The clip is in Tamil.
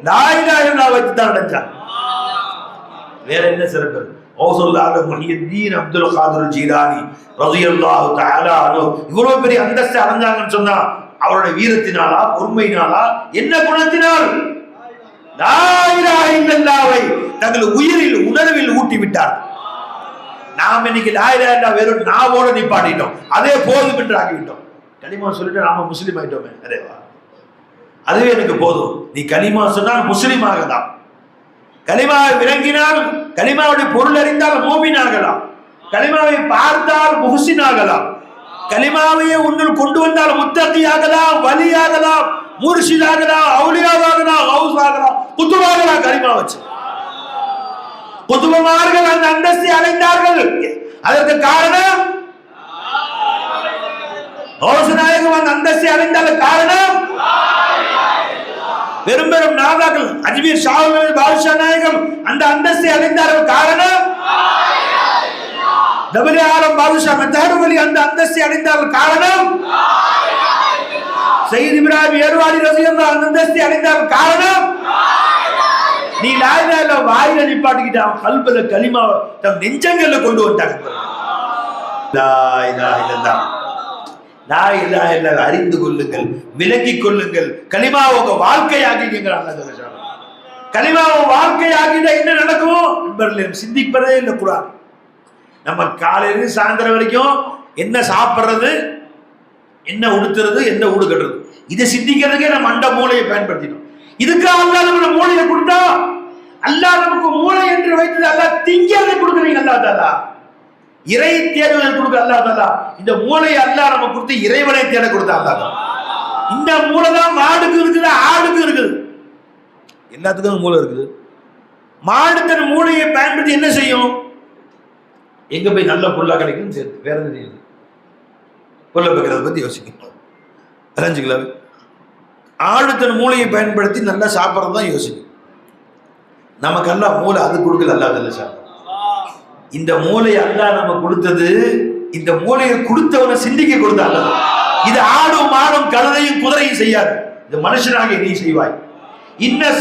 லாயிலாயில்லா வச்சு தான் அடைஞ்சான் வேற என்ன சிறப்பு? ஓசல்லாத முஹியத்தீன் அப்துல் காதர் ஜீலானி ரலியல்லாஹு தஆலா அன்ஹு. இவ்வளவு பெரிய அந்தஸ்து அடைஞ்சாங்கன்னு சொன்னா அவருடைய வீரத்தினாலா பொறுமையினாலா என்ன குணத்தினால் லா தங்கள் உயிரில் உணர்வில் ஊட்டி விட்டார் நாம் இன்னைக்கு லா வெறும் நாவோட நிப்பாட்டிட்டோம். அதே போதும் என்று ஆகிவிட்டோம். கலிமா சொல்லிட்டு நாம முஸ்லீம் ஆயிட்டோமே. அரேவா அதுவே எனக்கு போதும். நீ கலிமா சொன்னால் முஸ்லீம் ஆகலாம் கலிமாவை விளங்கினால் கலிமாவுடைய பொருள் அறிந்தால் மூமின் ஆகலாம் கலிமாவை பார்த்தால் முஹ்சின் ஆகலாம் கலிமாவையே உன்னில் கொண்டு வந்தால் முத்தத்தி ஆகலாம் வலி ஆகலாம் முர்ஷித் ஆகலாம் அவுலியாவாகலாம் ஹவுஸ் ஆகலாம் குத்துவாகலாம் கலிமா வச்சு. குத்துபமார்கள் அந்த அந்தஸ்தை அடைந்தார்கள். அதற்கு காரணம்? ஹவுஸ் நாயகம் அந்த அந்தஸ்தை அடைந்தால் காரணம்? பெரும் அஜ்மீர் ஷாவுல் பாதுஷா நாயகம் அந்த அந்தஸ்தை அடைந்தார்கள் காரணம்? டபிள்யூ ஆலம் பாதுஷா மெத்தாடுவலி அந்த அந்தஸ்தை அடைந்தார்கள் காரணம்? சையத் இப்ராஹிம் ஏர்வாடி ரசிகன் அந்த அந்தஸ்தை அடைந்தார்கள் காரணம்? நீ லாயில வாயில நிப்பாட்டிக்கிட்டான் கல்பல களிமா தன் நெஞ்சங்கள்ல கொண்டு வந்துட்டாங்க லா இலாஹ இல்லல்லாஹ் அறிந்து கொள்ளுங்கள் விலகிக் கொள்ளுங்கள். கலிமா உங்க வாழ்க்கையாகிங்க அல்லாஹ் சொல்றான் கலிமா உங்க வாழ்க்கையாகிட்டா என்ன நடக்கும்? நண்பர்கள் சிந்திப்பதே இல்லை குரான். நம்ம காலையில சாயந்தரம் வரைக்கும் என்ன சாப்பிட்றது என்ன உடுத்துறது என்ன ஊடு கட்டுறது? இதை சிந்திக்கிறதுக்கே நம்ம அண்ட மூளையை பயன்படுத்திட்டோம். இதுக்காக அல்லா நம்ம மூளையை கொடுத்தா அல்லாஹ் நமக்கு மூளை என்று வைத்தது அல்லா திங்கிறதை கொடுக்குறீங்க அல்லா தாதா இறை தேடுவதை கொடுக்க அல்லாதல்லா இந்த மூளையை அல்லா நம்ம கொடுத்து இறைவனை தேட கொடுத்த அல்லாஹ் இந்த மூளை தான் மாடுக்கு இருக்குது ஆடுக்கு இருக்குது. எல்லாத்துக்கும் மூளை இருக்குது. மாடு தன் மூளையை பயன்படுத்தி என்ன செய்யும்? எங்க போய் நல்ல பொருளா கிடைக்கும் சேர்த்து வேற எதுவும் செய்யுது புல்ல வைக்கிறத பத்தி யோசிக்கணும். அரைஞ்சுக்கலாவே ஆடு தன் மூளையை பயன்படுத்தி நல்லா சாப்பிட்றது தான் யோசிக்கும் நமக்கெல்லாம் மூளை அது கொடுக்கல அல்லாதல்ல சாப்பிடும் இந்த மூளை அல்லா நம்ம கொடுத்தது இந்த மூளையை கொடுத்தவனை சிந்திக்க கொடுத்த அல்ல இது ஆடும் மாடும் கழுதையும் குதிரையும் செய்யாது. இது மனுஷனாக நீ செய்வாய். இன்ன